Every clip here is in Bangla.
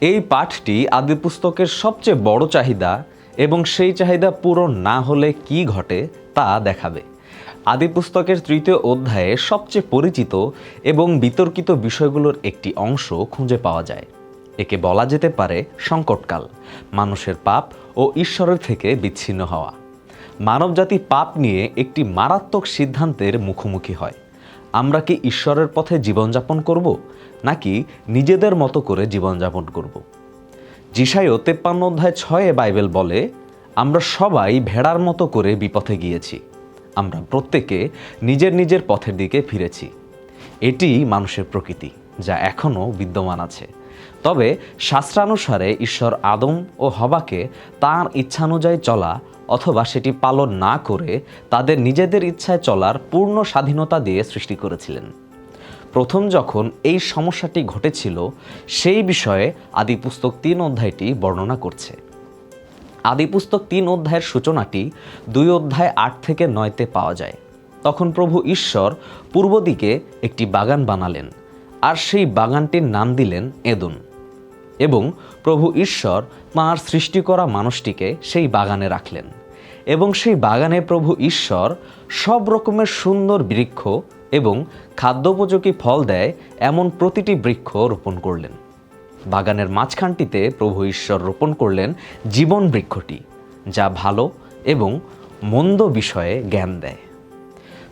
এই পাঠটি আদি পুস্তকের সবচেয়ে বড় চাহিদা এবং সেই চাহিদা পূরণ না হলে কি ঘটে তা দেখাবে। আদি পুস্তকের তৃতীয় অধ্যায়ে সবচেয়ে পরিচিত এবং বিতর্কিত বিষয়গুলোর একটি অংশ খুঁজে পাওয়া যায়। একে বলা যেতে পারে সংকটকাল, মানুষের পাপ ও ঈশ্বরের থেকে বিচ্ছিন্ন হওয়া। মানবজাতি পাপ নিয়ে একটি মারাত্মক সিদ্ধান্তের মুখোমুখি হয়। আমরা কি ঈশ্বরের পথে জীবনযাপন করব? নাকি নিজেদের মতো করে জীবনযাপন করব? জিসাইও তেপ্পান্ন অধ্যায় ছয়ে বাইবেল বলে, আমরা সবাই ভেড়ার মতো করে বিপথে গিয়েছি। আমরা প্রত্যেকে নিজের নিজের পথের দিকে ফিরেছি। এটি মানুষের প্রকৃতি, যা এখনও বিদ্যমান আছে। তবে শাস্ত্রানুসারে ঈশ্বর আদম ও হবাকে তাঁর ইচ্ছানুযায়ী চলা অথবা সেটি পালন না করে তাদের নিজেদের ইচ্ছায় চলার পূর্ণ স্বাধীনতা দিয়ে সৃষ্টি করেছিলেন। প্রথম যখন এই সমস্যাটি ঘটেছিল, সেই বিষয়ে আদিপুস্তক তিন অধ্যায়টি বর্ণনা করছে। আদিপুস্তক তিন অধ্যায়ের সূচনাটি দুই অধ্যায় আট থেকে নয়তে পাওয়া যায়। তখন প্রভু ঈশ্বর পূর্ব দিকে একটি বাগান বানালেন, আর সেই বাগানটির নাম দিলেন এদুন। এবং প্রভু ঈশ্বর তাঁর সৃষ্টি করা মানুষটিকে সেই বাগানে রাখলেন। এবং সেই বাগানে প্রভু ঈশ্বর সব রকমের সুন্দর বৃক্ষ এবং খাদ্যোপযোগী ফল দেয় এমন প্রতিটি বৃক্ষ রোপণ করলেন। বাগানের মাঝখানটিতে প্রভু ঈশ্বর রোপণ করলেন জীবন বৃক্ষটি, যা ভালো এবং মন্দ বিষয়ে জ্ঞান দেয়।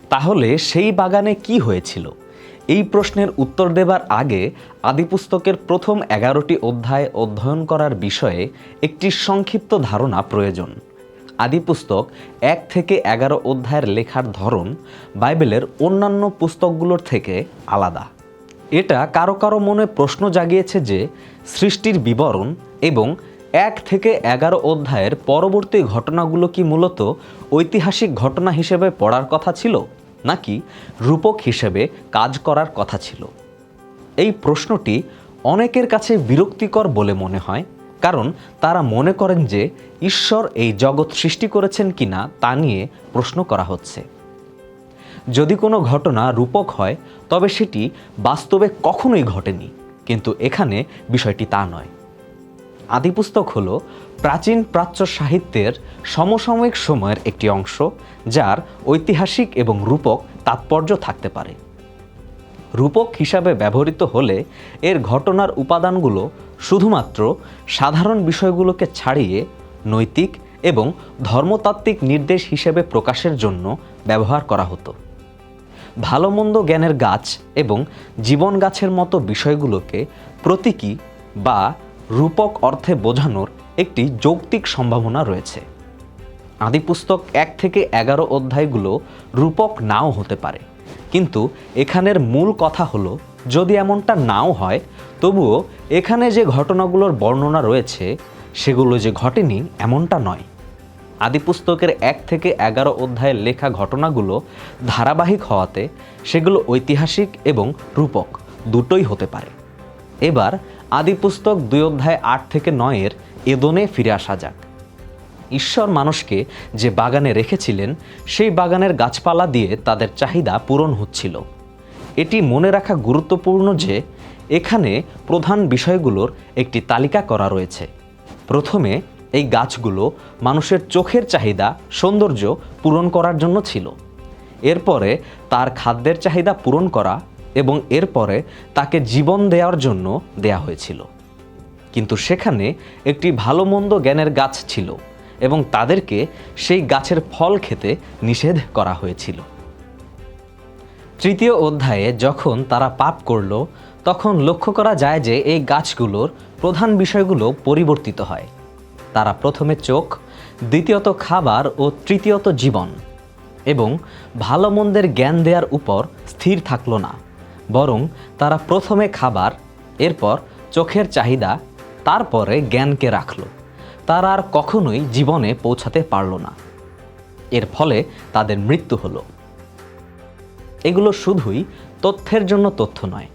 তাহলে সেই বাগানে কি হয়েছিল? এই প্রশ্নের উত্তর দেবার আগে আদিপুস্তকের প্রথম এগারোটি অধ্যায় অধ্যয়ন করার বিষয়ে একটি সংক্ষিপ্ত ধারণা প্রয়োজন। আদিপুস্তক এক থেকে এগারো অধ্যায়ের লেখার ধরন বাইবেলের অন্যান্য পুস্তকগুলোর থেকে আলাদা। এটা কারও কারও মনে প্রশ্ন জাগিয়েছে যে সৃষ্টির বিবরণ এবং এক থেকে এগারো অধ্যায়ের পরবর্তী ঘটনাগুলো কি মূলত ঐতিহাসিক ঘটনা হিসেবে পড়ার কথা ছিল, নাকি রূপক হিসেবে কাজ করার কথা ছিল? এই প্রশ্নটি অনেকের কাছে বিরক্তিকর বলে মনে হয় কারণ তারা মনে করেন যে ঈশ্বর এই জগৎ সৃষ্টি করেছেন কিনা তা নিয়ে প্রশ্ন করা হচ্ছে। যদি কোনো ঘটনা রূপক হয়, তবে সেটি বাস্তবে কখনোই ঘটেনি, কিন্তু এখানে বিষয়টি তা নয়। আদিপুস্তক হল প্রাচীন প্রাচ্য সাহিত্যের সমসাময়িক সময়ের একটি অংশ, যার ঐতিহাসিক এবং রূপক তাৎপর্য থাকতে পারে। রূপক হিসাবে ব্যবহৃত হলে এর ঘটনার উপাদানগুলো শুধুমাত্র সাধারণ বিষয়গুলোকে ছাড়িয়ে নৈতিক এবং ধর্মতাত্ত্বিক নির্দেশ হিসেবে প্রকাশের জন্য ব্যবহার করা হতো। ভালো মন্দ জ্ঞানের গাছ এবং জীবন গাছের মতো বিষয়গুলোকে প্রতীকী বা রূপক অর্থে বোঝানোর একটি যৌক্তিক সম্ভাবনা রয়েছে। আদিপুস্তক এক থেকে এগারো অধ্যায়গুলো রূপক নাও হতে পারে, কিন্তু এখানের মূল কথা হলো যদি এমনটা নাও হয়, তবুও এখানে যে ঘটনাগুলোর বর্ণনা রয়েছে, সেগুলো যে ঘটেনি, এমনটা নয়। আদিপুস্তকের এক থেকে এগারো অধ্যায়ের লেখা ঘটনাগুলো ধারাবাহিক হওয়াতে সেগুলো ঐতিহাসিক এবং রূপক, দুটোই হতে পারে। এবার আদিপুস্তক দুই অধ্যায় আট থেকে নয়ের এদনে ফিরে আসা যাক। ঈশ্বর মানুষকে যে বাগানে রেখেছিলেন, সেই বাগানের গাছপালা দিয়ে তাদের চাহিদা পূরণ হচ্ছিল। এটি মনে রাখা গুরুত্বপূর্ণ যে এখানে প্রধান বিষয়গুলোর একটি তালিকা করা রয়েছে। প্রথমে, এই গাছগুলো মানুষের চোখের চাহিদা, সৌন্দর্য পূরণ করার জন্য ছিল। এরপরে তার খাদ্যের চাহিদা পূরণ করা এবং এরপরে তাকে জীবন দেওয়ার জন্য দেয়া হয়েছিল। কিন্তু সেখানে একটি ভালো মন্দ জ্ঞানের গাছ ছিল এবং তাদেরকে সেই গাছের ফল খেতে নিষেধ করা হয়েছিল। তৃতীয় অধ্যায়ে যখন তারা পাপ করল, তখন লক্ষ্য করা যায় যে এই গাছগুলোর প্রধান বিষয়গুলো পরিবর্তিত হয়। তারা প্রথমে চোখ, দ্বিতীয়ত খাবার ও তৃতীয়ত জীবন। এবং ভালো মন্দের জ্ঞান দেওয়ার উপর স্থির থাকল না, বরং তারা প্রথমে খাবার, এরপর চোখের চাহিদা, তারপরে জ্ঞানকে রাখল। তারা আর কখনোই জীবনে পৌঁছাতে পারল না। এর ফলে তাদের মৃত্যু হলো। এগুলো শুধুই তথ্যের জন্য তথ্য নয়।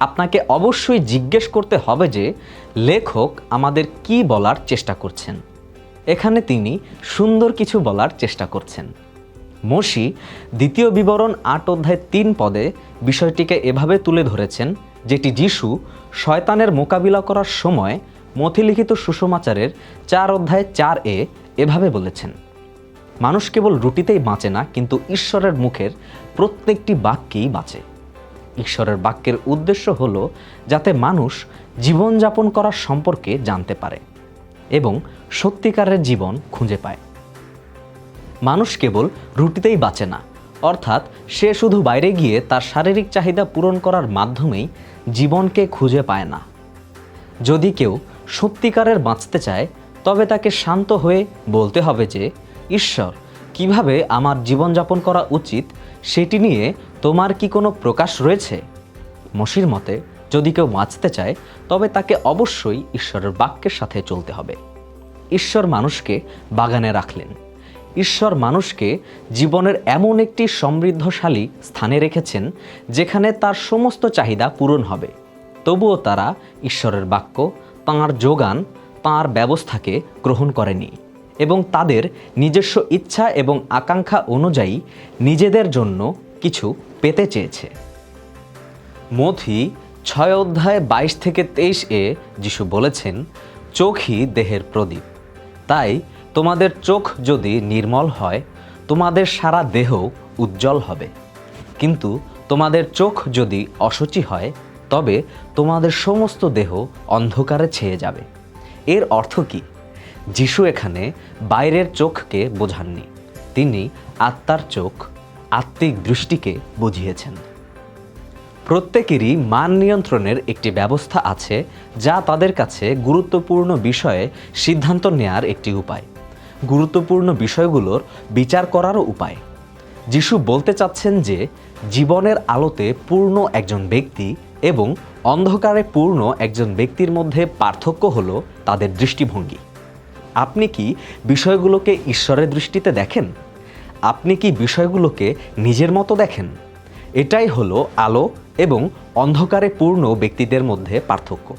আপনাকে অবশ্যই জিজ্ঞেস করতে হবে যে, লেখক আমাদের কি বলার চেষ্টা করছেন? এখানে তিনি সুন্দর কিছু বলার চেষ্টা করছেন। মসি দ্বিতীয় বিবরণ আট অধ্যায় তিন পদে বিষয়টিকে এভাবে তুলে ধরেছেন, যেটি যিশু শয়তানের মোকাবিলা করার সময় মথিলিখিত সুষমাচারের চার অধ্যায় চার এ এভাবে বলেছেন। মানুষ কেবল রুটিতেই বাঁচে না, কিন্তু ঈশ্বরের মুখের প্রত্যেকটি বাক্যেই বাঁচে। ঈশ্বরের বাক্যের উদ্দেশ্য হল যাতে মানুষ জীবনযাপন করার সম্পর্কে জানতে পারে এবং সত্যিকারের জীবন খুঁজে পায়। মানুষ কেবল রুটিতেই বাঁচে না, অর্থাৎ সে শুধু বাইরে গিয়ে তার শারীরিক চাহিদা পূরণ করার মাধ্যমেই জীবনকে খুঁজে পায় না। যদি কেউ সত্যিকারের বাঁচতে চায়, তবে তাকে শান্ত হয়ে বলতে হবে যে ঈশ্বর, কীভাবে আমার জীবনযাপন করা উচিত সেটি নিয়ে তোমার কি কোনো প্রকাশ রয়েছে? মসির মতে, যদি কেউ বাঁচতে চায়, তবে তাকে অবশ্যই ঈশ্বরের বাক্যের সাথে চলতে হবে। ঈশ্বর মানুষকে বাগানে রাখলেন। ঈশ্বর মানুষকে জীবনের এমন একটি সমৃদ্ধশালী স্থানে রেখেছেন, যেখানে তার সমস্ত চাহিদা পূরণ হবে। তবুও তারা ঈশ্বরের বাক্য, তাঁর যোগান, তাঁর ব্যবস্থাকে গ্রহণ করেনি। এবং তাদের নিজস্ব ইচ্ছা এবং আকাঙ্ক্ষা অনুযায়ী নিজেদের জন্য কিছু পেতে চেয়েছে। মথি ছয় অধ্যায় বাইশ থেকে তেইশ এ যিশু বলেছেন, চোখই দেহের প্রদীপ। তাই তোমাদের চোখ যদি নির্মল হয়, তোমাদের সারা দেহ উজ্জ্বল হবে। কিন্তু তোমাদের চোখ যদি অসুচি হয়, তবে তোমাদের সমস্ত দেহ অন্ধকারে ছেয়ে যাবে। এর অর্থ কি? যিশু এখানে বাইরের চোখকে বোঝাননি। তিনি আত্মার চোখ, আত্মিক দৃষ্টিকে বুঝিয়েছেন। প্রত্যেকেরই মান নিয়ন্ত্রণের একটি ব্যবস্থা আছে, যা তাদের কাছে গুরুত্বপূর্ণ বিষয়ে সিদ্ধান্ত নেয়ার একটি উপায়। গুরুত্বপূর্ণ বিষয়গুলোর বিচার করারও উপায়। যিশু বলতে চাচ্ছেন যে, জীবনের আলোতে পূর্ণ একজন ব্যক্তি এবং অন্ধকারে পূর্ণ একজন ব্যক্তির মধ্যে পার্থক্য হলো তাদের দৃষ্টিভঙ্গি। আপনি কি বিষয়গুলোকে ঈশ্বরের দৃষ্টিতে দেখেন? আপনি কি বিষয়গুলোকে নিজের মতো দেখেন? এটাই হলো আলো এবং অন্ধকারে পূর্ণ ব্যক্তিদের মধ্যে পার্থক্য।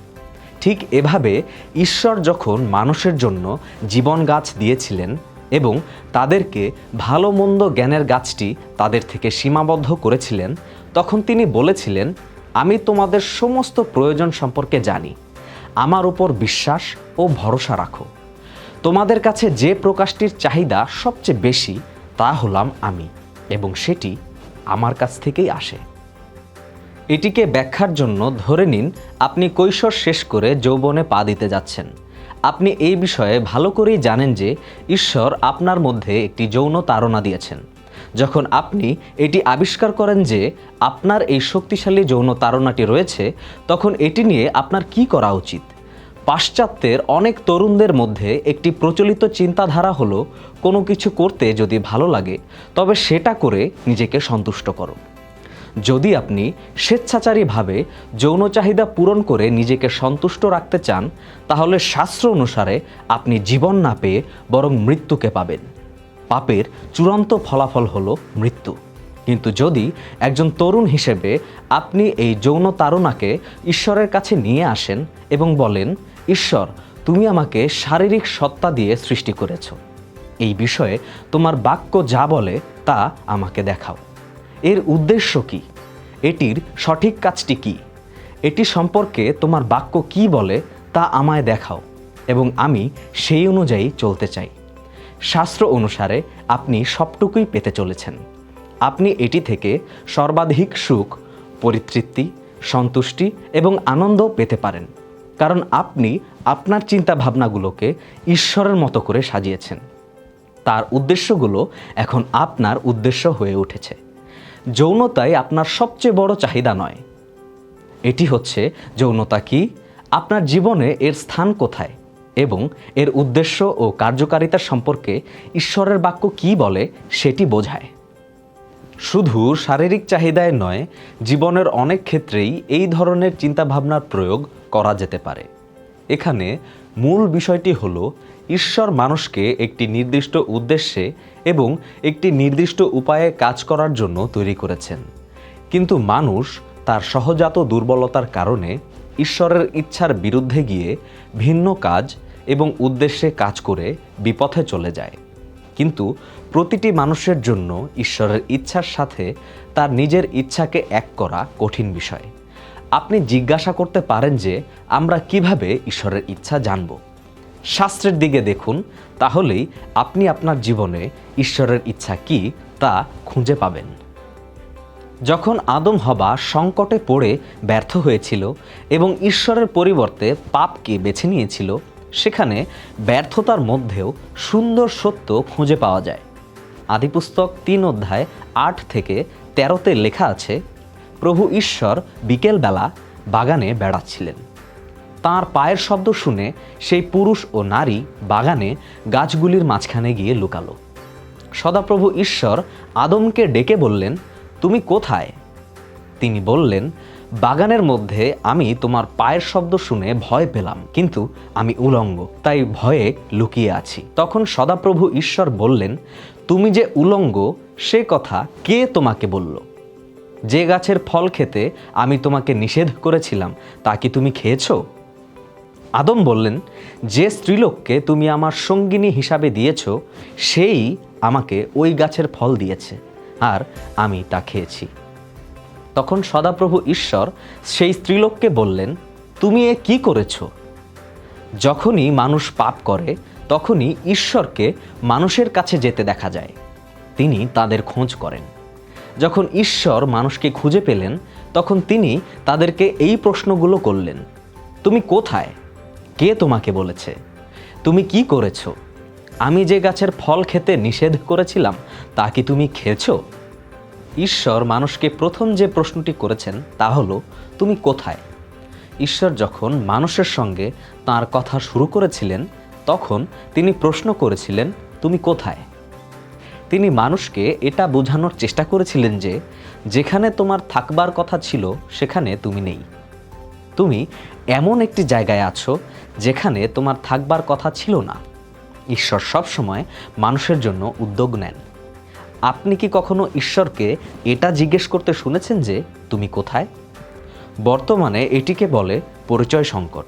ঠিক এভাবে ঈশ্বর যখন মানুষের জন্য জীবন গাছ দিয়েছিলেন এবং তাদেরকে ভালো মন্দ জ্ঞানের গাছটি তাদের থেকে সীমাবদ্ধ করেছিলেন, তখন তিনি বলেছিলেন, আমি তোমাদের সমস্ত প্রয়োজন সম্পর্কে জানি। আমার উপর বিশ্বাস ও ভরসা রাখো। তোমাদের কাছে যে প্রকাশটির চাহিদা সবচেয়ে বেশি, তা হলাম আমি, এবং সেটি আমার কাছ থেকেই আসে। এটিকে ব্যাখ্যার জন্য ধরে নিন, আপনি কৈশোর শেষ করে যৌবনে পা দিতে যাচ্ছেন। আপনি এই বিষয়ে ভালো করেই জানেন যে ঈশ্বর আপনার মধ্যে একটি যৌন তাড়না দিয়েছেন। যখন আপনি এটি আবিষ্কার করেন যে আপনার এই শক্তিশালী যৌন তাড়নাটি রয়েছে, তখন এটি নিয়ে আপনার কি করা উচিত? পাশ্চাত্যের অনেক তরুণদের মধ্যে একটি প্রচলিত চিন্তাধারা হলো, কোনো কিছু করতে যদি ভালো লাগে, তবে সেটা করে নিজেকে সন্তুষ্ট করো। যদি আপনি স্বেচ্ছাচারীভাবে যৌন চাহিদা পূরণ করে নিজেকে সন্তুষ্ট রাখতে চান, তাহলে শাস্ত্র অনুসারে আপনি জীবন না পেয়ে বরং মৃত্যুকে পাবেন। পাপের চূড়ান্ত ফলাফল হলো মৃত্যু। কিন্তু যদি একজন তরুণ হিসেবে আপনি এই যৌন তারণাকে ঈশ্বরের কাছে নিয়ে আসেন এবং বলেন ঈশ্বর, তুমি আমাকে শারীরিক সত্তা দিয়ে সৃষ্টি করেছ। এই বিষয়ে তোমার বাক্য যা বলে তা আমাকে দেখাও। এর উদ্দেশ্য কি? এটির সঠিক কাজটি কি? এটি সম্পর্কে তোমার বাক্য কি বলে তা আমায় দেখাও এবং আমি সেই অনুযায়ী চলতে চাই। শাস্ত্র অনুসারে আপনি সবটুকুই পেতে চলেছেন। আপনি এটি থেকে সর্বাধিক সুখ, পরিতৃপ্তি, সন্তুষ্টি এবং আনন্দ পেতে পারেন। কারণ আপনি আপনার চিন্তা ভাবনাগুলোকে ঈশ্বরের মতো করে সাজিয়েছেন। তার উদ্দেশ্যগুলো এখন আপনার উদ্দেশ্য হয়ে উঠেছে। যৌনতাই আপনার সবচেয়ে বড় চাহিদা নয়। এটি হচ্ছে যৌনতা কি? আপনার জীবনে এর স্থান কোথায়? এবং এর উদ্দেশ্য ও কার্যকারিতা সম্পর্কে ঈশ্বরের বাক্য কি বলে সেটি বোঝায়। শুধু শারীরিক চাহিদায় নয়, জীবনের অনেক ক্ষেত্রেই এই ধরনের চিন্তাভাবনার প্রয়োগ করা যেতে পারে। এখানে মূল বিষয়টি হল, ঈশ্বর মানুষকে একটি নির্দিষ্ট উদ্দেশ্যে এবং একটি নির্দিষ্ট উপায়ে কাজ করার জন্য তৈরি করেছেন। কিন্তু মানুষ তার সহজাত দুর্বলতার কারণে ঈশ্বরের ইচ্ছার বিরুদ্ধে গিয়ে ভিন্ন কাজ এবং উদ্দেশ্যে কাজ করে বিপথে চলে যায়। কিন্তু প্রতিটি মানুষের জন্য ঈশ্বরের ইচ্ছার সাথে তার নিজের ইচ্ছাকে এক করা কঠিন বিষয়। আপনি জিজ্ঞাসা করতে পারেন যে, আমরা কীভাবে ঈশ্বরের ইচ্ছা জানব? শাস্ত্রের দিকে দেখুন, তাহলেই আপনি আপনার জীবনে ঈশ্বরের ইচ্ছা কি তা খুঁজে পাবেন। যখন আদম হবা সংকটে পড়ে ব্যর্থ হয়েছিল এবং ঈশ্বরের পরিবর্তে পাপকে বেছে নিয়েছিল, সেখানে ব্যর্থতার মধ্যেও সুন্দর সত্য খুঁজে পাওয়া যায়। আদিপুস্তক তিন অধ্যায় আট থেকে তেরোতে লেখা আছে, প্রভু ঈশ্বর বিকেলবেলা বাগানে বেড়াচ্ছিলেন। তার পায়ের শব্দ শুনে সেই পুরুষ ও নারী বাগানে গাছগুলির মাঝখানে গিয়ে লুকালো। সদাপ্রভু ঈশ্বর আদমকে ডেকে বললেন, তুমি কোথায়? তিনি বললেন, বাগানের মধ্যে আমি তোমার পায়ের শব্দ শুনে ভয় পেলাম, কিন্তু আমি উলঙ্গ, তাই ভয়ে লুকিয়ে আছি। তখন সদাপ্রভু ঈশ্বর বললেন তুমি যে উলঙ্গ, সে কথা কে তোমাকে বলল? যে গাছের ফল খেতে আমি তোমাকে নিষেধ করেছিলাম, তা কি তুমি খেয়েছ? আদম বললেন, যে স্ত্রীলোককে তুমি আমার সঙ্গিনী হিসাবে দিয়েছ, সেই আমাকে ওই গাছের ফল দিয়েছে, আর আমি তা খেয়েছি। তখন সদাপ্রভু ঈশ্বর সেই স্ত্রীলোককে বললেন, তুমি এ কি করেছ? যখনই মানুষ পাপ করে তখনই ঈশ্বরকে মানুষের কাছে যেতে দেখা যায়। তিনি তাদের খোঁজ করেন। যখন ঈশ্বর মানুষকে খুঁজে পেলেন, তখন তিনি তাদেরকে এই প্রশ্নগুলো করলেন, তুমি কোথায়? কে তোমাকে বলেছে? তুমি কি করেছ? আমি যে গাছের ফল খেতে নিষেধ করেছিলাম, তা কি তুমি খেয়েছো? ঈশ্বর মানুষকে প্রথম যে প্রশ্নটি করেছেন, তা হলো, তুমি কোথায়? ঈশ্বর যখন মানুষের সঙ্গে তার কথা শুরু করেছিলেন তখন তিনি প্রশ্ন করেছিলেন, তুমি কোথায়? তিনি মানুষকে এটা বোঝানোর চেষ্টা করেছিলেন যে, যেখানে তোমার থাকবার কথা ছিল, সেখানে তুমি নেই। তুমি এমন একটি জায়গায় আছো, যেখানে তোমার থাকবার কথা ছিল না। ঈশ্বর সবসময় মানুষের জন্য উদ্যোগ নেন। আপনি কি কখনো ঈশ্বরকে এটা জিজ্ঞেস করতে শুনেছেন যে, তুমি কোথায়? বর্তমানে এটিকে বলে পরিচয় সংকট।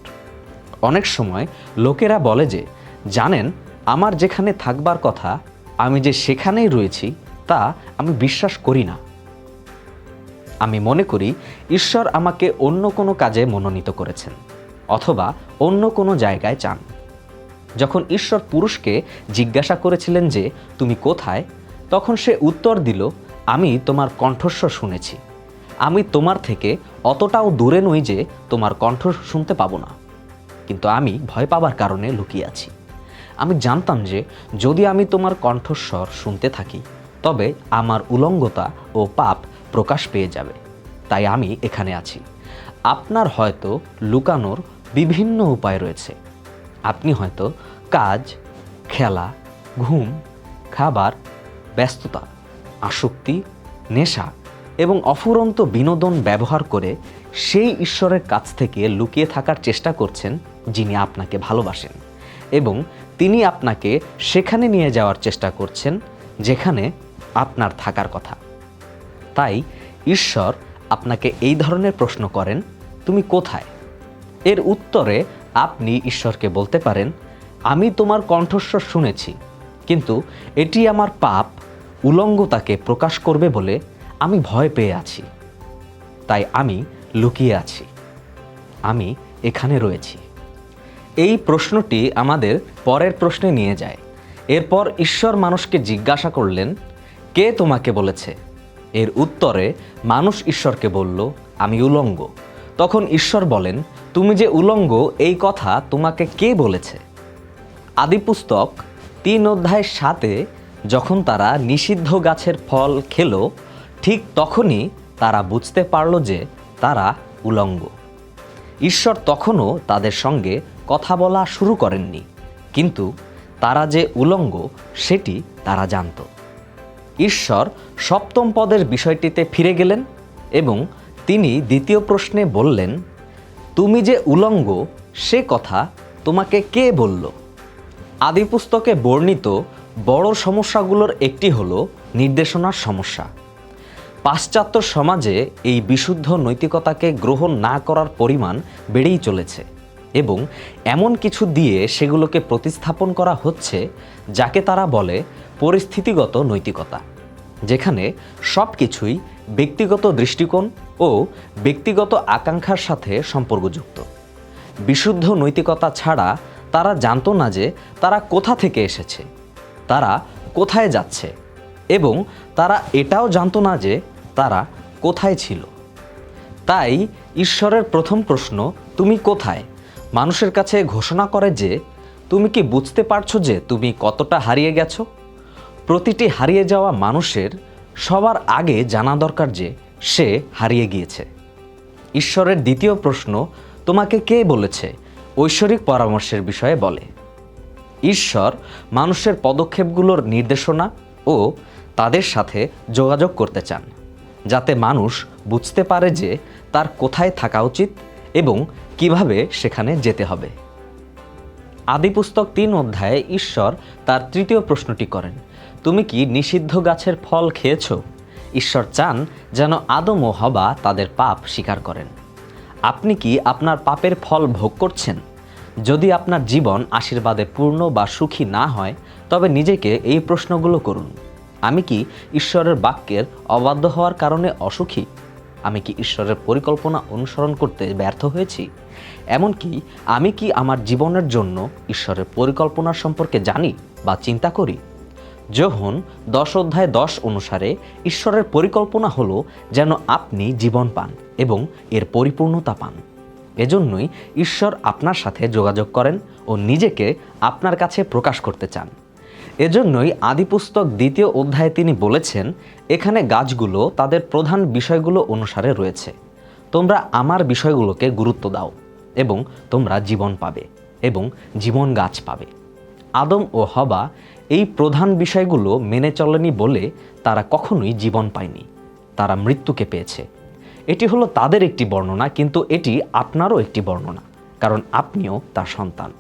অনেক সময় লোকেরা বলে যে, জানেন, আমার যেখানে থাকবার কথা, আমি যে সেখানেই রয়েছি, তা আমি বিশ্বাস করি না। আমি মনে করি, ঈশ্বর আমাকে অন্য কোনো কাজে মনোনীত করেছেন, অথবা অন্য কোনো জায়গায় চান। যখন ঈশ্বর পুরুষকে জিজ্ঞাসা করেছিলেন যে, তুমি কোথায়? তখন সে উত্তর দিল, আমি তোমার কণ্ঠস্বর শুনেছি। আমি তোমার থেকে অতটাও দূরে নই যে, তোমার কণ্ঠ শুনতে পাবো না। কিন্তু আমি ভয় পাবার কারণে লুকিয়ে আছি। আমি জানতাম যে যদি আমি তোমার কণ্ঠস্বর শুনতে থাকি, তবে আমার উলঙ্গতা ও পাপ প্রকাশ পেয়ে যাবে। তাই আমি এখানে আছি। আপনার হয়তো লুকানোর বিভিন্ন উপায় রয়েছে। আপনি হয়তো কাজ, খেলা, ঘুম, খাবার, ব্যস্ততা, আসক্তি, নেশা এবং অফুরন্ত বিনোদন ব্যবহার করে সেই ঈশ্বরের কাছ থেকে লুকিয়ে থাকার চেষ্টা করছেন যিনি আপনাকে ভালোবাসেন এবং তিনি আপনাকে সেখানে নিয়ে যাওয়ার চেষ্টা করছেন, যেখানে আপনার থাকার কথা। তাই ঈশ্বর আপনাকে এই ধরনের প্রশ্ন করেন, তুমি কোথায়? এর উত্তরে আপনি ঈশ্বরকে বলতে পারেন, আমি তোমার কণ্ঠস্বর শুনেছি, কিন্তু এটি আমার পাপ উলঙ্গতাকে প্রকাশ করবে বলে আমি ভয় পেয়ে আছি। তাই আমি লুকিয়ে আছি। আমি এখানে রয়েছি। এই প্রশ্নটি আমাদের পরের প্রশ্নে নিয়ে যায়। এরপর ঈশ্বর মানুষকে জিজ্ঞাসা করলেন, কে তোমাকে বলেছে? এর উত্তরে, মানুষ ঈশ্বরকে বলল, আমি উলঙ্গ। তখন ঈশ্বর বলেন, তুমি যে উলঙ্গ, এই কথা তোমাকে কে বলেছে? আদিপুস্তক তিন অধ্যায় সাতে যখন তারা নিষিদ্ধ গাছের ফল খেল, ঠিক তখনই তারা বুঝতে পারল যে তারা উলঙ্গ। ঈশ্বর তখনও তাদের সঙ্গে কথা বলা শুরু করেননি। কিন্তু তারা যে উলঙ্গ, সেটি তারা জানত। ঈশ্বর সপ্তম পদের বিষয়টিতে ফিরে গেলেন এবং তিনি দ্বিতীয় প্রশ্নে বললেন, তুমি যে উলঙ্গ, সে কথা তোমাকে কে বলল? আদিপুস্তকে বর্ণিত বড় সমস্যাগুলোর একটি হল নির্দেশনার সমস্যা। পাশ্চাত্য সমাজে এই বিশুদ্ধ নৈতিকতাকে গ্রহণ না করার পরিমাণ বেড়েই চলেছে। এবং এমন কিছু দিয়ে সেগুলোকে প্রতিস্থাপন করা হচ্ছে যাকে তারা বলে পরিস্থিতিগত নৈতিকতা, যেখানে সব কিছুই ব্যক্তিগত দৃষ্টিকোণ ও ব্যক্তিগত আকাঙ্ক্ষার সাথে সম্পর্কযুক্ত। বিশুদ্ধ নৈতিকতা ছাড়া তারা জানতো না যে তারা কোথা থেকে এসেছে, তারা কোথায় যাচ্ছে এবং তারা এটাও জানতো না যে তারা কোথায় ছিল। তাই ঈশ্বরের প্রথম প্রশ্ন, তুমি কোথায়? মানুষের কাছে ঘোষণা করে যে, তুমি কি বুঝতে পারছ যে তুমি কতটা হারিয়ে গেছো? প্রতিটি হারিয়ে যাওয়া মানুষের সবার আগে জানা দরকার যে সে হারিয়ে গিয়েছে। ঈশ্বরের দ্বিতীয় প্রশ্ন তোমাকে কে বলেছে? ঐশ্বরিক পরামর্শের বিষয়ে বলে। ঈশ্বর মানুষের পদক্ষেপগুলোর নির্দেশনা ও তাদের সাথে যোগাযোগ করতে চান, যাতে মানুষ বুঝতে পারে যে তার কোথায় থাকা উচিত এবং কীভাবে সেখানে যেতে হবে। আদিপুস্তক তিন অধ্যায়ে ঈশ্বর তার তৃতীয় প্রশ্নটি করেন, তুমি কি নিষিদ্ধ গাছের ফল খেয়েছ? ঈশ্বর চান যেন আদম ও হবা তাদের পাপ স্বীকার করেন। আপনি কি আপনার পাপের ফল ভোগ করছেন? যদি আপনার জীবন আশীর্বাদে পূর্ণ বা সুখী না হয়, তবে নিজেকে এই প্রশ্নগুলো করুন, আমি কি ঈশ্বরের বাক্যের অবাধ্য হওয়ার কারণে অসুখী? আমি কি ঈশ্বরের পরিকল্পনা অনুসরণ করতে ব্যর্থ হয়েছি? এমনকি আমি কি আমার জীবনের জন্য ঈশ্বরের পরিকল্পনা সম্পর্কে জানি বা চিন্তা করি? যোহন দশ অধ্যায় দশ অনুসারে ঈশ্বরের পরিকল্পনা হলো যেন আপনি জীবন পান এবং এর পরিপূর্ণতা পান। এজন্যই ঈশ্বর আপনার সাথে যোগাযোগ করেন ও নিজেকে আপনার কাছে প্রকাশ করতে চান। এজন্যই আদিপুস্তক দ্বিতীয় অধ্যায়ে তিনি বলেছেন এখানে গাছগুলো তাদের প্রধান বিষয়গুলো অনুসারে রয়েছে। তোমরা আমার বিষয়গুলোকে গুরুত্ব দাও এবং তোমরা জীবন পাবে এবং জীবন গাছ পাবে। আদম ও হবা এই প্রধান বিষয়গুলো মেনে চলেনি বলে তারা কখনোই জীবন পায়নি। তারা মৃত্যুকে পেয়েছে। এটি হলো তাদের একটি বর্ণনা, কিন্তু এটি আপনারও একটি বর্ণনা, কারণ আপনিও তার সন্তান।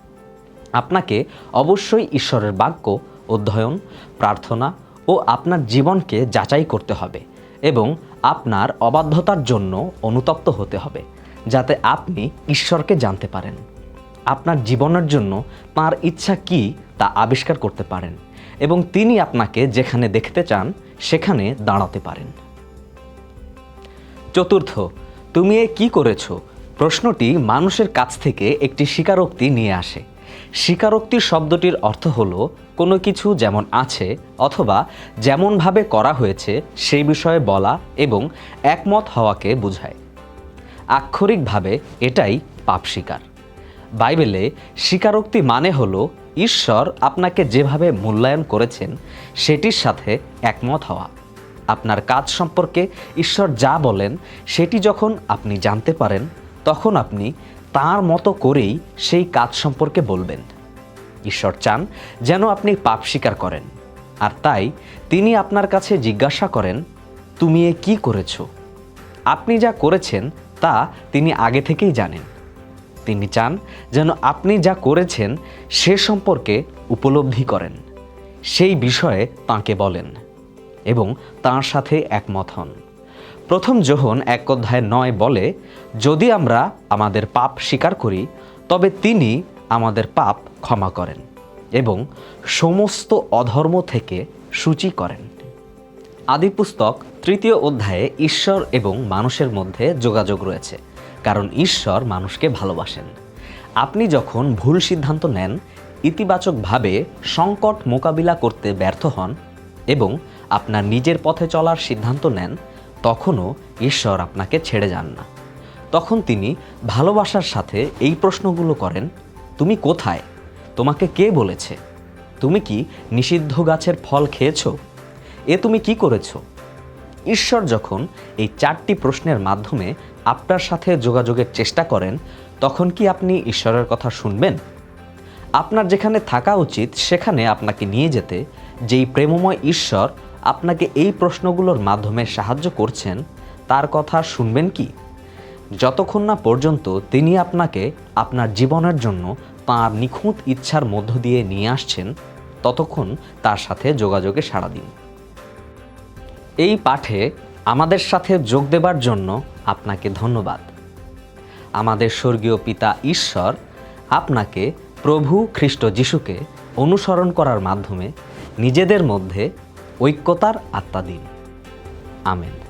আপনাকে অবশ্যই ঈশ্বরের বাক্য, অধ্যয়ন, প্রার্থনা ও আপনার জীবনকে যাচাই করতে হবে এবং আপনার অবাধ্যতার জন্য অনুতপ্ত হতে হবে, যাতে আপনি ঈশ্বরকে জানতে পারেন। আপনার জীবনের জন্য তাঁর ইচ্ছা কি তা আবিষ্কার করতে পারেন এবং তিনি আপনাকে যেখানে দেখতে চান, সেখানে দাঁড়াতে পারেন। চতুর্থ, তুমি এ কি করেছ? প্রশ্নটি মানুষের কাছ থেকে একটি স্বীকারোক্তি নিয়ে আসে। স্বীকারোক্তি শব্দটির অর্থ হলো কোনো কিছু যেমন আছে অথবা যেমনভাবে করা হয়েছে সেই বিষয়ে বলা এবং একমত হওয়াকে বোঝায়। আক্ষরিকভাবে এটাই পাপ স্বীকার। বাইবেলে স্বীকারোক্তি মানে হলো ঈশ্বর আপনাকে যেভাবে মূল্যায়ন করেছেন সেটির সাথে একমত হওয়া। আপনার কাজ সম্পর্কে ঈশ্বর যা বলেন সেটি যখন আপনি জানতে পারেন, তখন আপনি তার মতো করেই সেই কাজ সম্পর্কে বলবেন। ঈশ্বর চান যেন আপনি পাপ স্বীকার করেন। আর তাই তিনি আপনার কাছে জিজ্ঞাসা করেন, তুমি এ কী করেছ? আপনি যা করেছেন তা তিনি আগে থেকেই জানেন। তিনি চান যেন আপনি যা করেছেন সে সম্পর্কে উপলব্ধি করেন। সেই বিষয়ে তাঁকে বলেন এবং তাঁর সাথে একমত হন। প্রথম যোহন এক অধ্যায় নয় বলে, যদি আমরা আমাদের পাপ স্বীকার করি, তবে তিনি আমাদের পাপ ক্ষমা করেন এবং সমস্ত অধর্ম থেকে সূচি করেন। আদিপুস্তক তৃতীয় অধ্যায়ে ঈশ্বর এবং মানুষের মধ্যে যোগাযোগ রয়েছে, কারণ ঈশ্বর মানুষকে ভালোবাসেন। আপনি যখন ভুল সিদ্ধান্ত নেন, ইতিবাচকভাবে সংকট মোকাবিলা করতে ব্যর্থ হন এবং আপনার নিজের পথে চলার সিদ্ধান্ত নেন তখনও ঈশ্বর আপনাকে ছেড়ে যান না। তখন তিনি ভালোবাসার সাথে এই প্রশ্নগুলো করেন, তুমি কোথায়? তোমাকে কে বলেছে? তুমি কি নিষিদ্ধ গাছের ফল খেয়েছো? এ তুমি কি করেছ? ঈশ্বর যখন এই চারটি প্রশ্নের মাধ্যমে আপনার সাথে যোগাযোগের চেষ্টা করেন, তখন কি আপনি ঈশ্বরের কথা শুনবেন? আপনার যেখানে থাকা উচিত, সেখানে আপনাকে নিয়ে যেতে যেই প্রেমময় ঈশ্বর আপনাকে এই প্রশ্নগুলোর মাধ্যমে সাহায্য করছেন, তার কথা শুনবেন কি? যতক্ষণ না পর্যন্ত তিনি আপনাকে আপনার জীবনের জন্য তাঁর নিখুঁত ইচ্ছার মধ্য দিয়ে নিয়ে আসছেন, ততক্ষণ তার সাথে যোগাযোগে সাড়া দিন। এই পাঠে আমাদের সাথে যোগ দেবার জন্য আপনাকে ধন্যবাদ। আমাদের স্বর্গীয় পিতা ঈশ্বর আপনাকে প্রভু খ্রিস্ট যিশুকে অনুসরণ করার মাধ্যমে নিজেদের মধ্যে ঐক্যতার আত্মা দিন আমেন।